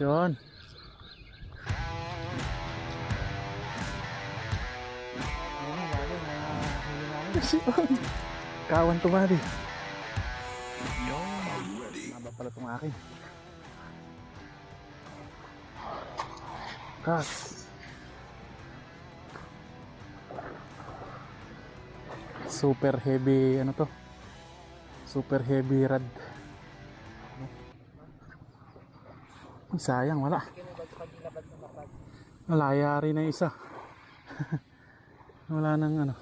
Yun. Kawan to bari. Maba pala itong akin. Kas. Super heavy ano to? Super heavy rad. Sayang wala. Wala yari na isa. wala nang ano.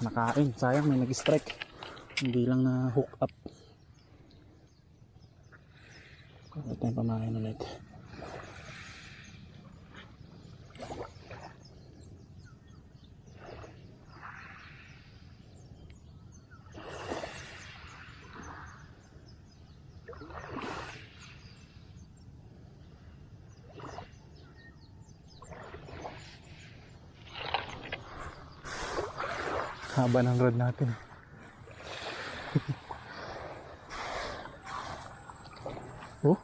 Nakain, sayang may nag-strike. Hindi lang na hook up. Ito yung pamain ulit. Haba ng road natin. oh?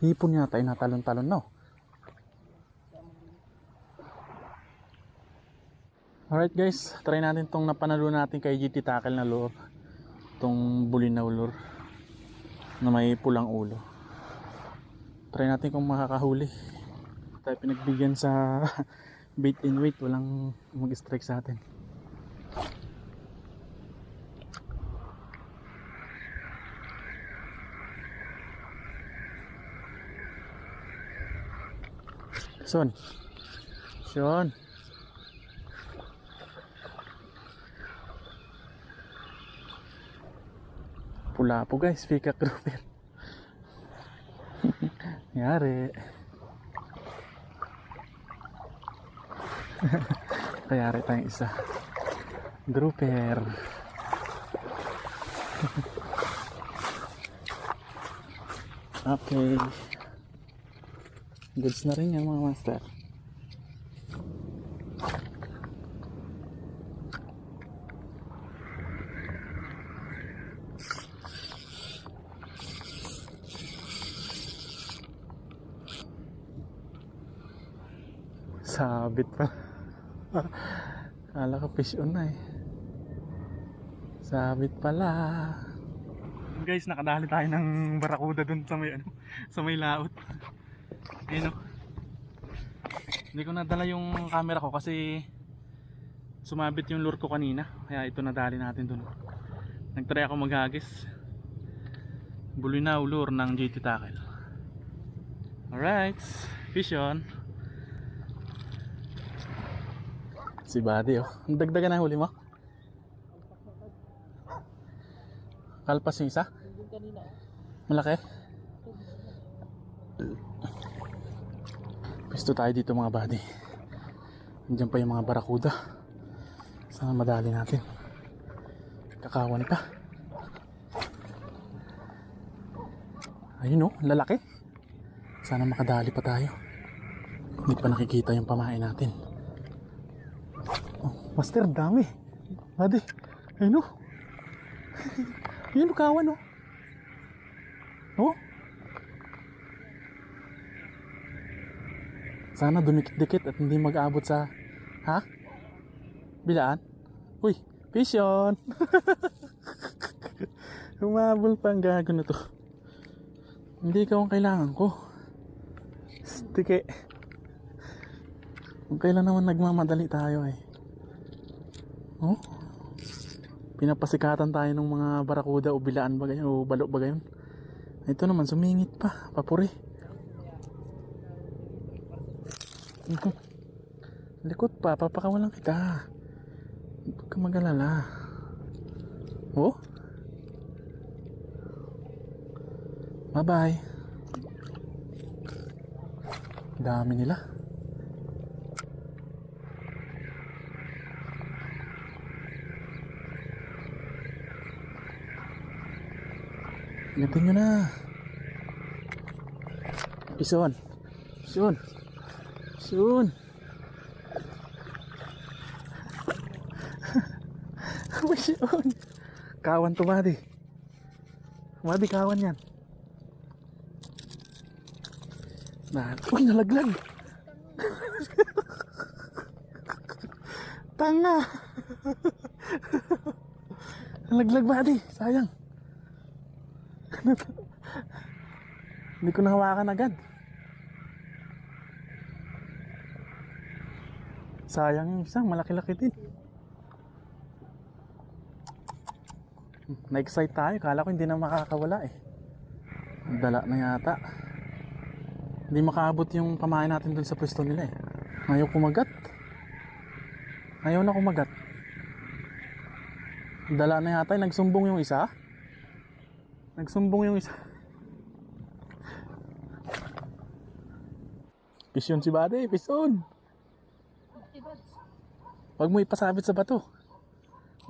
Hipon yata ay natalon-talon no? Alright guys, try natin tong napanalo natin kay GT Tackle na lure. Tong bulin na lure. Na may pulang ulo. Try natin kung makakahuli. Tayo pinagbigyan sa bait and wait, walang mag-strike sa atin. Son. Son. Pula po guys, peacock grouper. Yari. Kayari tayong isa. Grouper. okay. Goods na rin yan mga master. Sabit pa. Kala ko fish on na eh. Sabit pala. Guys, nakadali tayo ng barakuda dun sa may ano, sa may laot. Ayun o. Hindi ko nadala yung camera ko kasi sumabit yung lure ko kanina. Kaya ito nadali natin dun. Nagtry ako maghagis. Bulinaw lure ng GT Tackle. Alright, fish on. Si Buddy oh. Ang dagdagan na huli mo? Kalpas yung isa? Malaki? Pisto tayo dito mga buddy. Andiyan pa yung mga barakuda. Sana madali natin. Kakawan pa. Ayun oh, lalaki. Sana makadali pa tayo. Hindi pa nakikita yung pamain natin. Master, dami. Buddy, ayun oh. Ayun, kawan oh. Oh. Sana dumikit-dikit at hindi mag-abot sa... Ha? Bilaan? Uy, fish on! Humabol pa ang gago na to. Hindi ikaw ang kailangan ko. Stike. Kung kailan naman nagmamadali tayo eh. Oh? Pinapasikatan tayo ng mga barakuda o bilaan ba ganyan o balo ba ganyan. Ito naman sumingit pa, papuri. Mhm. Likot pa, papakawalan kita. Huwag ka mag-alala. Oh? Bye-bye. Dami nila. Silipin nyo na. Ison. Ison. Ison. Ison. kawan to Madi. Madi kawan yan. Na, uy, nalaglag. Tanga. nalaglag Madi, sayang. Hindi ko nahawakan agad. Sayang yung isang, malaki-laki din. Na-excite tayo, kala ko hindi na makakawala eh. Dala na yata. Hindi makaabot yung pamain natin dun sa pwesto nila eh. Ayaw kumagat. Ayaw na kumagat. Dala na yata, eh. nagsumbong yung isa. Nagsumbong yung isa. Pisyon si Bade, pisyon. Huwag mo ipasabit sa bato.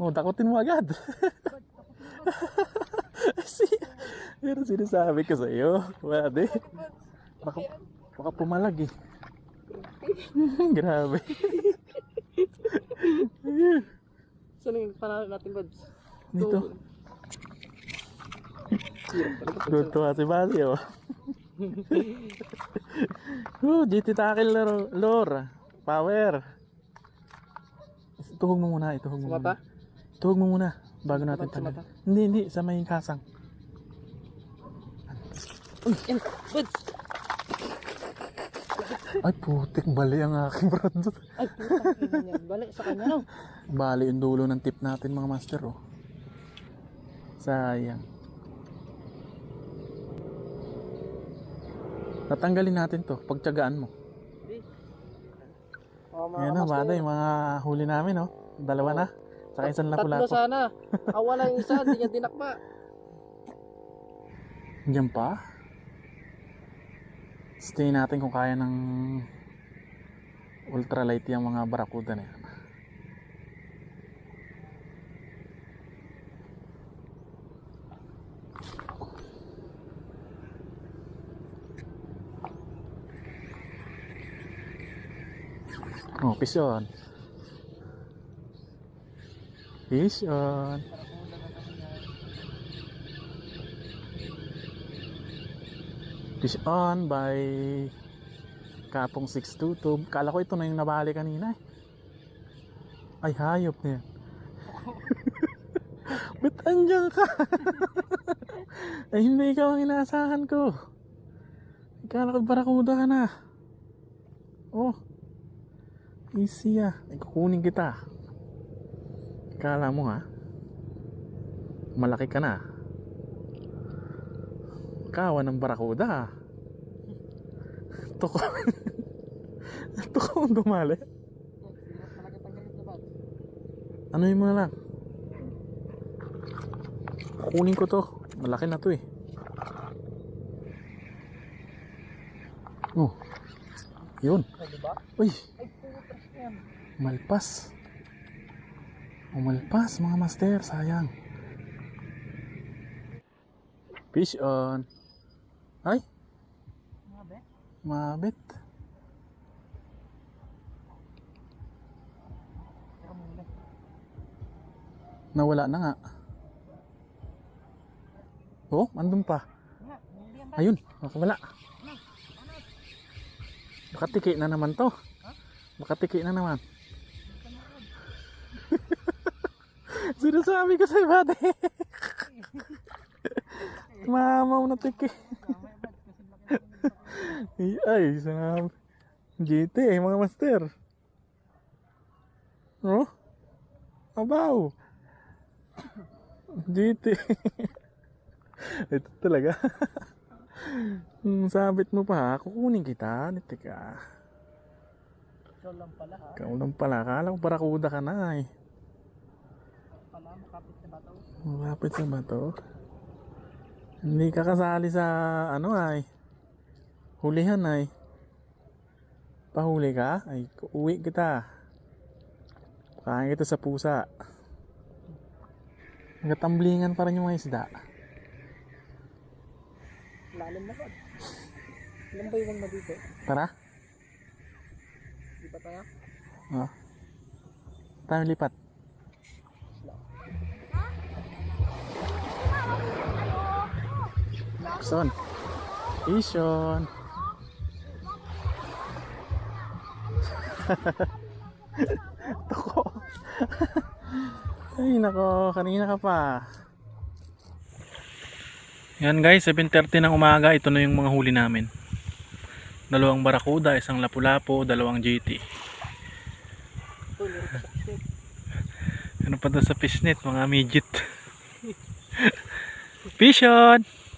Oh, takutin mo agad. si, pero sinasabi ko sa iyo, Bade. Baka, baka pumalag eh. Grabe. Saan yung panalo natin, Buds? Dito. Tutuwa si Bade oh. oh, GT tackle lor, lor. Power. Tuhog mo muna, ituhog mo Sa mata? muna. Tuhog mo muna bago natin tagal. Hindi, hindi, sa may kasang. Yan! Ay, putik, bali ang aking brad. Ay, putang ina niyan. Balik sa kanya, no? Bali yung dulo ng tip natin mga master oh. Sayang. Tatanggalin natin to, pagtyagaan mo. Oh, Ayan na, bada yung mga huli namin oh. Dalawa na. Saka isang Tatlo lapu-lapu. sana. Awala yung isa, hindi niya dinakma. Diyan pa. Stay natin kung kaya ng ultralight yung mga barakuda na yan. Oh, pisyon. Pisyon. Fish on by Kapong 622. Kala ko ito na yung nabali kanina eh. Ay, hayop na yan. Ba't andyan ka? Ay, hindi ikaw ang inaasahan ko. Kala ko barakuda ka na. Oh. Easy ah. Ay, kukunin kita. Kala mo ha? Malaki ka na. Kawan ng barakuda. Tuko. Tuko ang dumali. Ano yung mga lang? Kukunin ko to. Malaki na to eh. Oh. Yun. Ay, diba? Uy. Ay. Malpas. Umalpas mga master. Sayang. Fish on. Ay. Mabit. Muna. Nawala na nga. Oh, andun pa. Nga, hindi yan, Ayun, nakawala. Nakatiki na naman to. Nakatiki na naman. Sinasabi ko sa ibate. Mamaw na tiki. Ay, sana GT eh, mga master. Oh? Abaw. GT. Ito talaga. Sabit mo pa, kukunin kita. Niti ka. Ikaw lang pala, ha? Ikaw lang pala. Akala ko barakuda ka na eh. Pala, makapit na bataw. Malapit sa bato. Hindi ka kasali sa ano ay. Hulihan ay. Pahuli ka? Ay, uwi kita. Pakain kita sa pusa. Nagtamblingan pa rin yung mga isda. Lalim na, Buds. Ilan ba yung na dito? Tara. Lipat tayo? Oo. Oh. Tayo lipat. Ison. Ison. Toko. Ay nako, kanina ka pa. Yan guys, 7.30 ng umaga, ito na yung mga huli namin. Dalawang barakuda, isang lapu-lapu, dalawang GT. Ano pa daw sa fishnet, mga midget. Fish on!